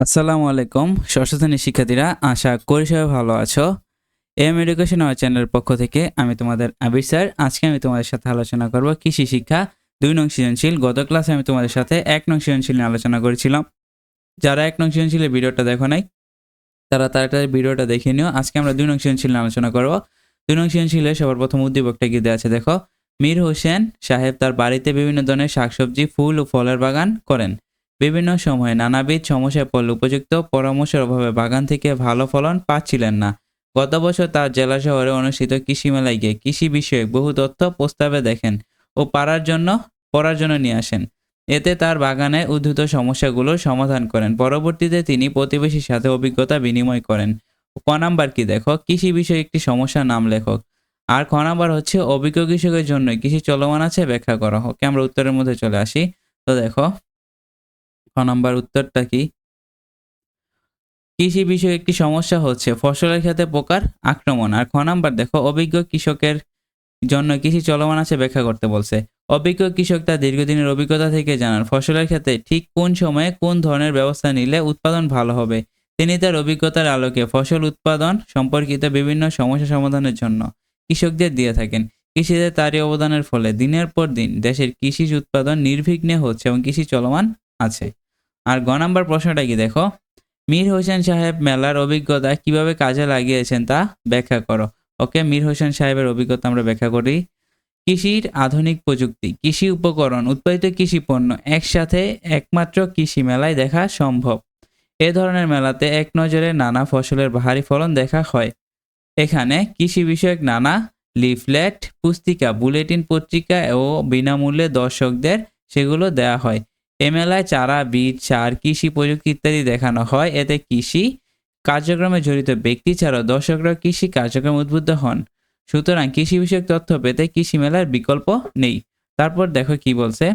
আসসালামু আলাইকুম, ষষ্ঠ শ্রেণির শিক্ষার্থীরা, আশা করি সবাই ভালো আছো। এম এডুকেশন আমার চ্যানেলের পক্ষ থেকে আমি তোমাদের আবির স্যার। আজকে আমি তোমাদের সাথে আলোচনা করব কৃষি শিক্ষা দুই নং সৃজনশীল। গত ক্লাসে আমি তোমাদের সাথে এক নং সৃজনশীল নিয়ে আলোচনা করেছিলাম। যারা এক নং সৃজনশীলের ভিডিওটা দেখো নাই, তারা তাড়াতাড়ি ভিডিওটা দেখে নিও। আজকে আমরা দুই নং সৃজনশীল নিয়ে আলোচনা করব। দুই নং সৃজনশীলে সবার প্রথম উদ্দীপকটা কি দেওয়া আছে দেখো। মীর হোসেন সাহেব তার বাড়িতে বিভিন্ন ধরনের শাকসবজি, ফুল ও ফলের বাগান করেন। বিভিন্ন সময়ে নানাবিধ সমস্যায় পড়লে উপযুক্ত পরামর্শের অভাবে বাগান থেকে ভালো ফলন পাচ্ছিলেন না। গত বছর তার জেলা শহরে অনুষ্ঠিত কৃষি মেলায় গিয়ে কৃষি বিষয়ক বহু তথ্য প্রস্তাবে দেখেন ও পারার জন্য পড়ার জন্য নিয়ে আসেন। এতে তার বাগানে উদ্ভূত সমস্যাগুলোর সমাধান করেন। পরবর্তীতে তিনি প্রতিবেশীর সাথে অভিজ্ঞতা বিনিময় করেন। ক নাম্বার কি দেখো কৃষি বিষয়ে একটি সমস্যা নাম লেখক। আর খ নাম্বার হচ্ছে, অভিজ্ঞ কৃষকের জন্য কৃষি চলমান আছে, ব্যাখ্যা করা ওকে আমরা উত্তরের মধ্যে চলে আসি। তো দেখো নাম্বার উত্তরটা কি? কৃষি বিষয়ে একটি সমস্যা হচ্ছে, ফসলের ক্ষেত্রে পোকার আক্রমণ। আর খ নাম্বার, দেখো, অভিজ্ঞ কৃষকের জন্য কৃষি চলমান আছে ব্যাখ্যা করতে বলছে। অভিজ্ঞ কৃষক তার দীর্ঘদিনের অভিজ্ঞতা থেকে জানান, ফসলের ক্ষেত্রে ঠিক কোন সময়ে কোন ধরনের ব্যবস্থা নিলে উৎপাদন ভালো হবে? তিনি তার অভিজ্ঞতার আলোকে ফসল উৎপাদন সম্পর্কিত বিভিন্ন সমস্যা সমাধানের জন্য কৃষকদের দিয়ে থাকেন। কৃষিতে তারই অবদানের ফলে দিনের পর দিন দেশের কৃষিজ উৎপাদন নির্বিঘ্নে হচ্ছে এবং কৃষি চলমান আছে। আর গ নাম্বার প্রশ্নটা কি দেখো? মীর হোসেন সাহেব মেলার অভিজ্ঞতা কীভাবে কাজে লাগিয়েছেন তা ব্যাখ্যা করো। ওকে, মীর হোসেন সাহেবের অভিজ্ঞতা আমরা ব্যাখ্যা করি। কৃষির আধুনিক প্রযুক্তি, কৃষি উপকরণ, উৎপাদিত কৃষি পণ্য একসাথে একমাত্র কৃষি মেলায় দেখা সম্ভব। এ ধরনের মেলাতে এক নজরে নানা ফসলের বাহারি ফলন দেখা হয়। এখানে কৃষি বিষয়ক নানা লিফলেট, পুস্তিকা, বুলেটিন পত্রিকা ও বিনামূল্যে দর্শকদের সেগুলো দেওয়া হয়। এ মেলায় চারা, বীজ, সার, কৃষি প্রযুক্তি ইত্যাদি দেখানো হয়। এতে কৃষি কার্যক্রমে জড়িত ব্যক্তি ছাড়াও দর্শকরা কৃষি কার্যক্রমে উদ্বুদ্ধ হন। সুতরাং কৃষি বিষয়ক তথ্য পেতে কৃষি মেলার বিকল্প নেই। তারপর দেখো কি বলছে।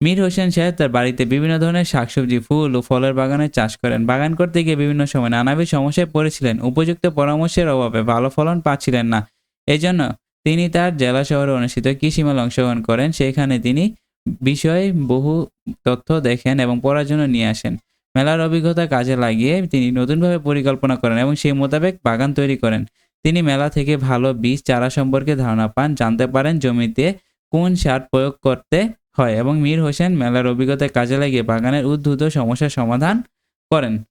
মীর হোসেন সাহেব তার বাড়িতে বিভিন্ন ধরনের শাকসবজি, ফুল ও ফলের বাগানে চাষ করেন। বাগান করতে গিয়ে বিভিন্ন সময় নানাবিধ সমস্যায় পড়েছিলেন। উপযুক্ত পরামর্শের অভাবে ভালো ফলন পাচ্ছিলেন না। এজন্য তিনি তার জেলা শহরে অনুষ্ঠিত কৃষি মেলা অংশগ্রহণ করেন। সেখানে তিনি বিষয়ে বহু তথ্য দেখেন এবং পড়ার জন্য নিয়ে আসেন। মেলার অভিজ্ঞতা কাজে লাগিয়ে তিনি নতুনভাবে পরিকল্পনা করেন এবং সেই মোতাবেক বাগান তৈরি করেন। তিনি মেলা থেকে ভালো বীজ, চারা সম্পর্কে ধারণা পান, জানতে পারেন জমিতে কোন সার প্রয়োগ করতে হয় এবং মীর হোসেন মেলার অভিজ্ঞতা কাজে লাগিয়ে বাগানের উদ্ভূত সমস্যার সমাধান করেন।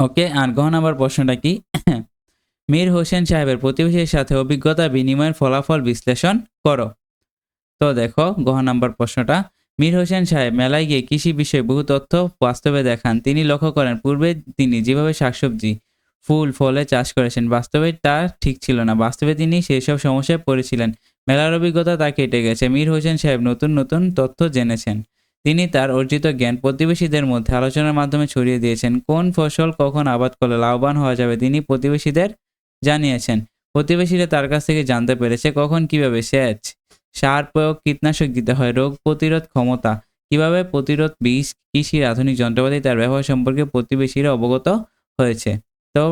ওকে, আর গহ নাম্বার প্রশ্নটা কি? মীর হোসেন সাহেবের প্রতিবেশীর সাথে অভিজ্ঞতা বিনিময়ের ফলাফল বিশ্লেষণ করো। তো দেখো, গহ নাম্বার প্রশ্নটা। মীর হোসেন সাহেব, মেলায় গিয়ে কৃষি বিষয়ে বহু তথ্য বাস্তবে দেখান। তিনি লক্ষ্য করেন, পূর্বে তিনি যেভাবে শাকসবজি, ফুল ফলে চাষ করেছেন, বাস্তবে তা ঠিক ছিল না। বাস্তবে তিনি সেসব সমস্যায় পড়েছিলেন। মেলার অভিজ্ঞতা তা কেটে গেছে। মীর হোসেন সাহেব নতুন নতুন তথ্য জেনেছেন। তিনি তার অর্জিত জ্ঞান প্রতিবেশীদের মধ্যে আলোচনার মাধ্যমে ছড়িয়ে দিয়েছেন। কোন ফসল কখন আবাদ করলে লাভবান হওয়া যাবে, তিনি প্রতিবেশীদের জানিয়েছেন। প্রতিবেশীরা তার কাছ থেকে জানতে পেরেছে কখন কীভাবে সেচ সার প্রয়োগ কীটনাশক দিতে হয়। রোগ প্রতিরোধ ক্ষমতা। কীভাবে প্রতিরোধ বীজ কৃষির আধুনিক যন্ত্রপাতি তার ব্যবহার সম্পর্কে প্রতিবেশীরা অবগত হয়েছে। তো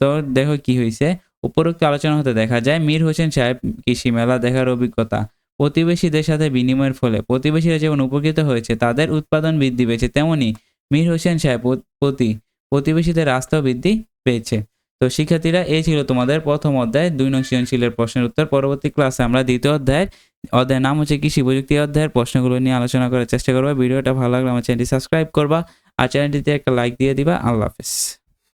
তো দেখো কি হয়েছে। উপরোক্ত আলোচনা হতে দেখা যায়, মীর হোসেন সাহেব কৃষি মেলা দেখার অভিজ্ঞতা। প্রতিবেশীদের সাথে বিনিময়ের ফলে প্রতিবেশীরা যেমন উপকৃত হয়েছে, তাদের উৎপাদন বৃদ্ধি পেয়েছে, তেমনি মীর হোসেন সাহেব প্রতি, প্রতিবেশীদের রাস্তাও বৃদ্ধি পেয়েছে। তো শিক্ষার্থীরা, এই ছিল তোমাদের প্রথম অধ্যায়। দুই নং সৃজনশীলের প্রশ্নের উত্তর। পরবর্তী ক্লাসে আমরা দ্বিতীয় অধ্যায়ের অধ্যায়ের নাম হচ্ছে কৃষি প্রযুক্তি অধ্যায়ের। প্রশ্নগুলো নিয়ে আলোচনা করার চেষ্টা করবা। ভিডিওটা ভালো লাগলে আমার চ্যানেলটি সাবস্ক্রাইব করবা। আর চ্যানেলটিতে একটা লাইক দিয়ে দিবা। আল্লাহ হাফেজ।